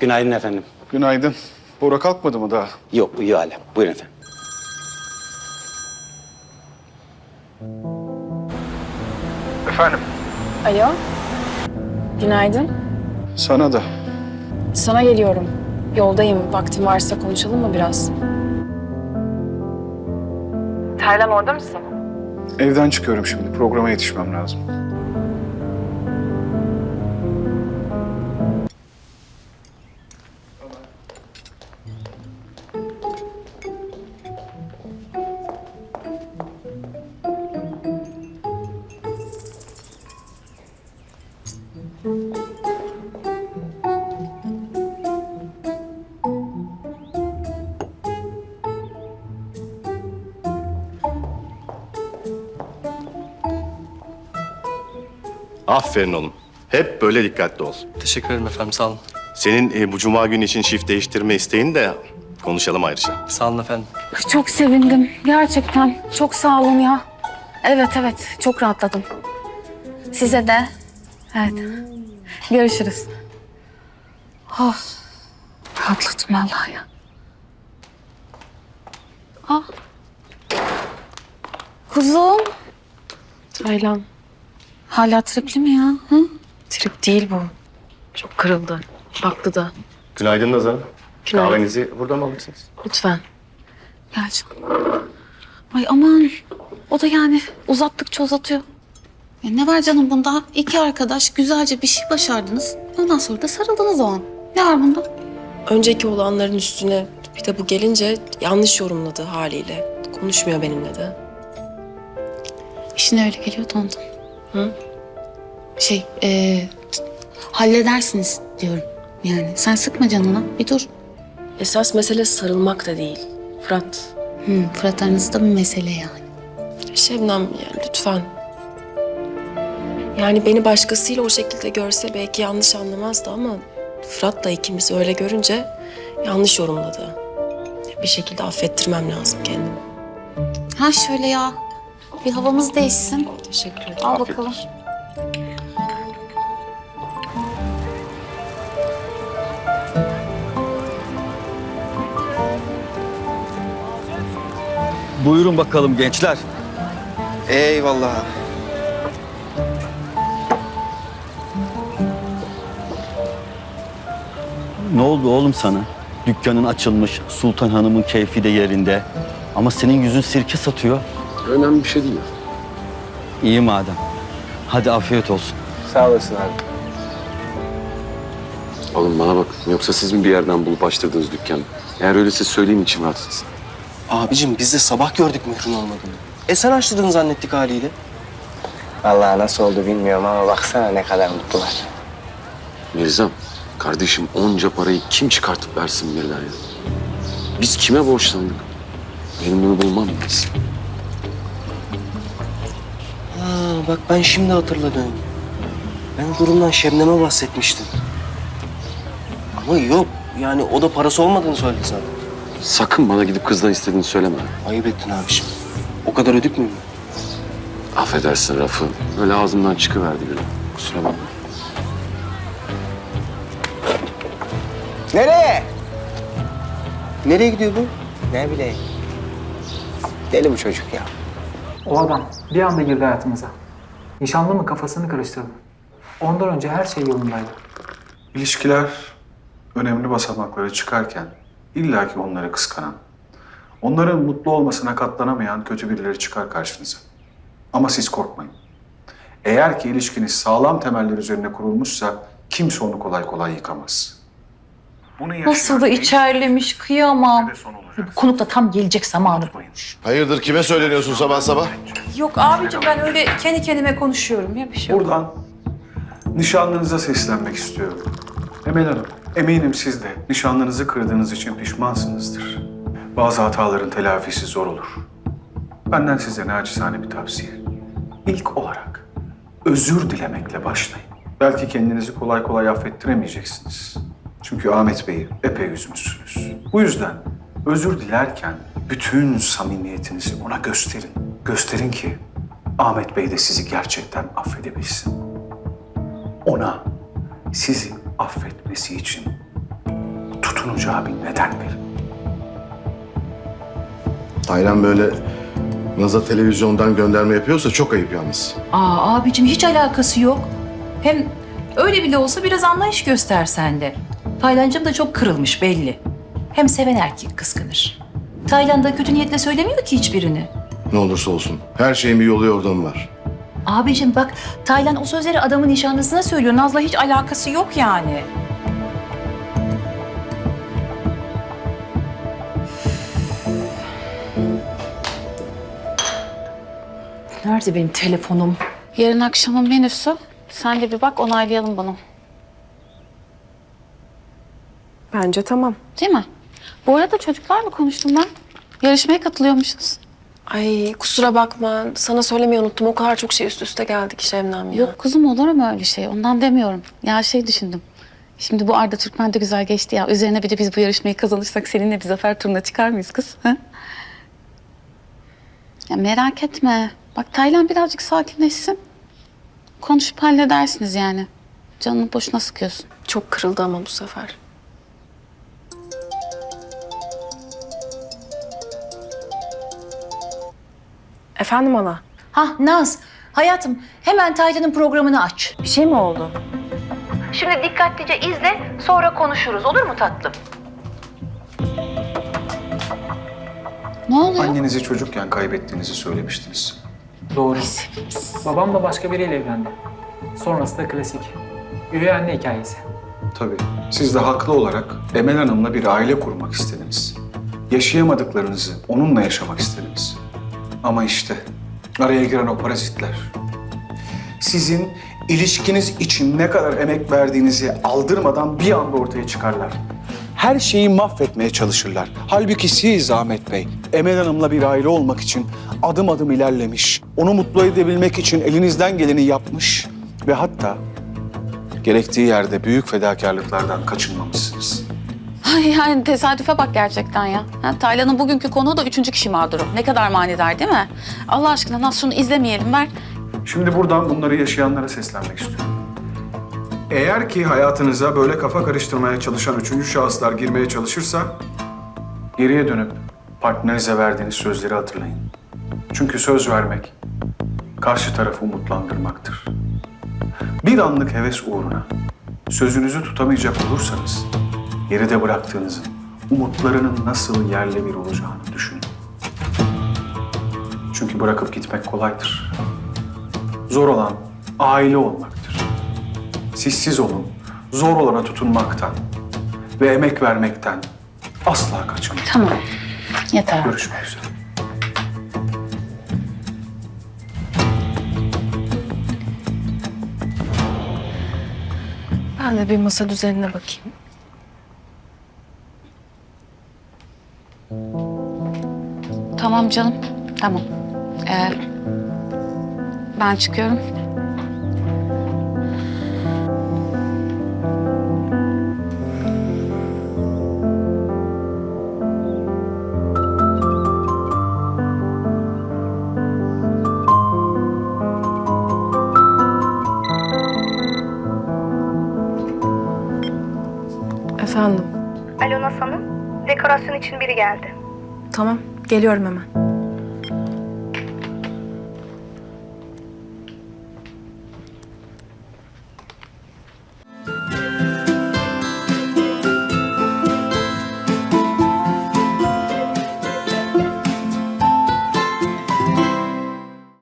Günaydın efendim. Günaydın. Bora kalkmadı mı daha? Yok uyuyor hala. Buyurun efendim. Efendim? Alo. Günaydın. Sana da. Sana geliyorum. Yoldayım. Vaktin varsa konuşalım mı biraz? Taylan orada mısın? Evden çıkıyorum şimdi. Programa yetişmem lazım. Aferin oğlum. Hep böyle dikkatli ol. Teşekkür ederim efendim sağ olun. Senin e, bu cuma günü için shift değiştirme isteğini de konuşalım ayrıca. Sağ olun efendim. Çok sevindim. Gerçekten. Çok sağ olun ya. Evet evet. Çok rahatladım. Size de. Evet. Görüşürüz. Oh. Rahatladım vallahi ya. Ah. Kuzum. Taylan, Hala tripli mi ya? Hı? trip değil bu. Çok kırıldı. Haklı da. Günaydın Nazan. Günaydın. Kahvenizi burada mı alırsınız? Lütfen. Gerçekten. Ay aman. O da yani uzattıkça uzatıyor. Ya ne var canım bunda? İki arkadaş güzelce bir şey başardınız. Ondan sonra da sarıldınız o an. Ne var bunda? Önceki olanların üstüne bir de bu gelince yanlış yorumladı haliyle. Konuşmuyor benimle de. İşine öyle geliyordu ondan. Hı? Şey, e, halledersiniz diyorum. Yani sen sıkma canına. Bir dur. Esas mesele sarılmak da değil. Fırat, Hı, Fırat aranızda bir mesele yani. Şebnem yani lütfen. Yani beni başkasıyla o şekilde görse belki yanlış anlamazdı ama Fırat da ikimizi öyle görünce yanlış yorumladı. Bir şekilde affettirmem lazım kendimi. Ha şöyle ya. Bir havamız değişsin. Teşekkür ederim. Al bakalım. Buyurun bakalım gençler. Eyvallah. Ne oldu oğlum sana? Dükkanın açılmış, Sultan Hanım'ın keyfi de yerinde. Ama senin yüzün sirke satıyor. Önemli bir şey değil. İyi madem. Hadi afiyet olsun. Sağ olasın abi. Oğlum bana bak. Yoksa siz mi bir yerden bulup açtırdınız dükkanı? Eğer öyleyse söyleyeyim içim rahat etsin. Abicim biz de sabah gördük mührün olmadığını. E sen açtırdın zannettik haliyle. Vallahi nasıl oldu bilmiyorum ama baksana ne kadar mutlular. Mirzam, kardeşim onca parayı kim çıkartıp versin birden ya? Biz kime borçlandık? Benim bunu bulmam lazım. Ha bak ben şimdi hatırladım. Ben durumdan Şebnem'e bahsetmiştim. Ama yok yani o da parası olmadığını söyledi sana. Sakın bana gidip kızdan istediğini söyleme. Ayıp ettin abiciğim. O kadar ödük müyüm? Affedersin Rafı. Öyle ağzımdan çıkıverdi bir Kusura bakma. Nereye? Nereye gidiyor bu? Ne bileyim. Deli bu çocuk ya. O adam bir anda girdi hayatımıza. Nişanlı mı kafasını karıştırdı. Ondan önce her şey yolundaydı. İlişkiler önemli basamaklara çıkarken illaki onları kıskanan, onların mutlu olmasına katlanamayan kötü birileri çıkar karşınıza. Ama siz korkmayın. Eğer ki ilişkiniz sağlam temeller üzerine kurulmuşsa kimse onu kolay kolay yıkamaz. Bunu Nasıl da içerlemiş kıyamam. Konuk da tam gelecek zamanı. Hayırdır kime söyleniyorsun sabah sabah? Yok abicim ben öyle kendi kendime konuşuyorum ya bir şey yok. Buradan nişanlınıza seslenmek istiyorum. Emel Hanım, eminim siz de nişanlınızı kırdığınız için pişmansınızdır. Bazı hataların telafisi zor olur. Benden size naçizane bir tavsiye. İlk olarak özür dilemekle başlayın. Belki kendinizi kolay kolay affettiremeyeceksiniz. Çünkü Ahmet Bey'i epey üzmüşsünüz. Bu yüzden özür dilerken bütün samimiyetinizi ona gösterin. Gösterin ki Ahmet Bey de sizi gerçekten affedebilsin. Ona sizi affetmesi için Sunucu abi neden verin? Taylan böyle Naz'a televizyondan gönderme yapıyorsa çok ayıp yalnız. Aa abicim hiç alakası yok. Hem öyle bile olsa biraz anlayış göster sen de. Taylancım da çok kırılmış belli. Hem seven erkek kıskanır. Taylan da kötü niyetle söylemiyor ki hiçbirini. Ne olursa olsun. Her şeyin bir yolu yordamı var. Abicim bak Taylan o sözleri adamın nişanlısına söylüyor. Naz'la hiç alakası yok yani. Nerede benim telefonum? Yarın akşamın menüsü. Sen de bir bak onaylayalım bunu. Bence tamam. Değil mi? Bu arada çocuklarla konuştum ben. Yarışmaya katılıyormuşuz. Ay kusura bakma. Sana söylemeyi unuttum. O kadar çok şey üst üste geldi ki Şebnem ya. Yok kuzum olur mu öyle şey? Ondan demiyorum. Ya şey düşündüm. Şimdi bu Arda Türkmen de güzel geçti ya. Üzerine bir de biz bu yarışmayı kazanırsak seninle bir zafer turuna çıkar mıyız kız? Ha? Ya merak etme. Bak Taylan birazcık sakinleşsin. Konuşup halledersiniz yani. Canını boşuna sıkıyorsun. Çok kırıldı ama bu sefer. Efendim hala? Ha Naz, hayatım hemen Taylan'ın programını aç. Bir şey mi oldu? Şimdi dikkatlice izle, sonra konuşuruz. Olur mu tatlım? Ne oluyor? Annenizi çocukken kaybettiğinizi söylemiştiniz. Doğru. Babam da başka biriyle evlendi. Sonrası da klasik. Üvey anne hikayesi. Tabii. Siz de haklı olarak Emel Hanım'la bir aile kurmak istediniz. Yaşayamadıklarınızı onunla yaşamak istediniz. Ama işte araya giren o parazitler. Sizin ilişkiniz için ne kadar emek verdiğinizi aldırmadan bir anda ortaya çıkarlar. Her şeyi mahvetmeye çalışırlar. Halbuki siz Ahmet Bey, Emel Hanım'la bir aile olmak için adım adım ilerlemiş, onu mutlu edebilmek için elinizden geleni yapmış ve hatta gerektiği yerde büyük fedakarlıklardan kaçınmamışsınız. Ay yani tesadüfe bak gerçekten ya. Ha, Taylan'ın bugünkü konuğu da üçüncü kişi mağduru. Ne kadar manidar değil mi? Allah aşkına Naz şunu izlemeyelim ver. Şimdi buradan bunları yaşayanlara seslenmek istiyorum. Eğer ki hayatınıza böyle kafa karıştırmaya çalışan üçüncü şahıslar girmeye çalışırsa... ...geriye dönüp partnerinize verdiğiniz sözleri hatırlayın. Çünkü söz vermek karşı tarafı umutlandırmaktır. Bir anlık heves uğruna sözünüzü tutamayacak olursanız... ...geride bıraktığınızın umutlarının nasıl yerle bir olacağını düşünün. Çünkü bırakıp gitmek kolaydır. Zor olan aile olmaktır. Siz siz olun, zor olana tutunmaktan ve emek vermekten asla kaçınmayın. Tamam. Yeter. Görüşmek üzere. Ben de bir masa düzenine bakayım. Tamam canım. Tamam. Ee, ben çıkıyorum. Efendim? Alo Hanım, dekorasyon için biri geldi. Tamam, geliyorum hemen.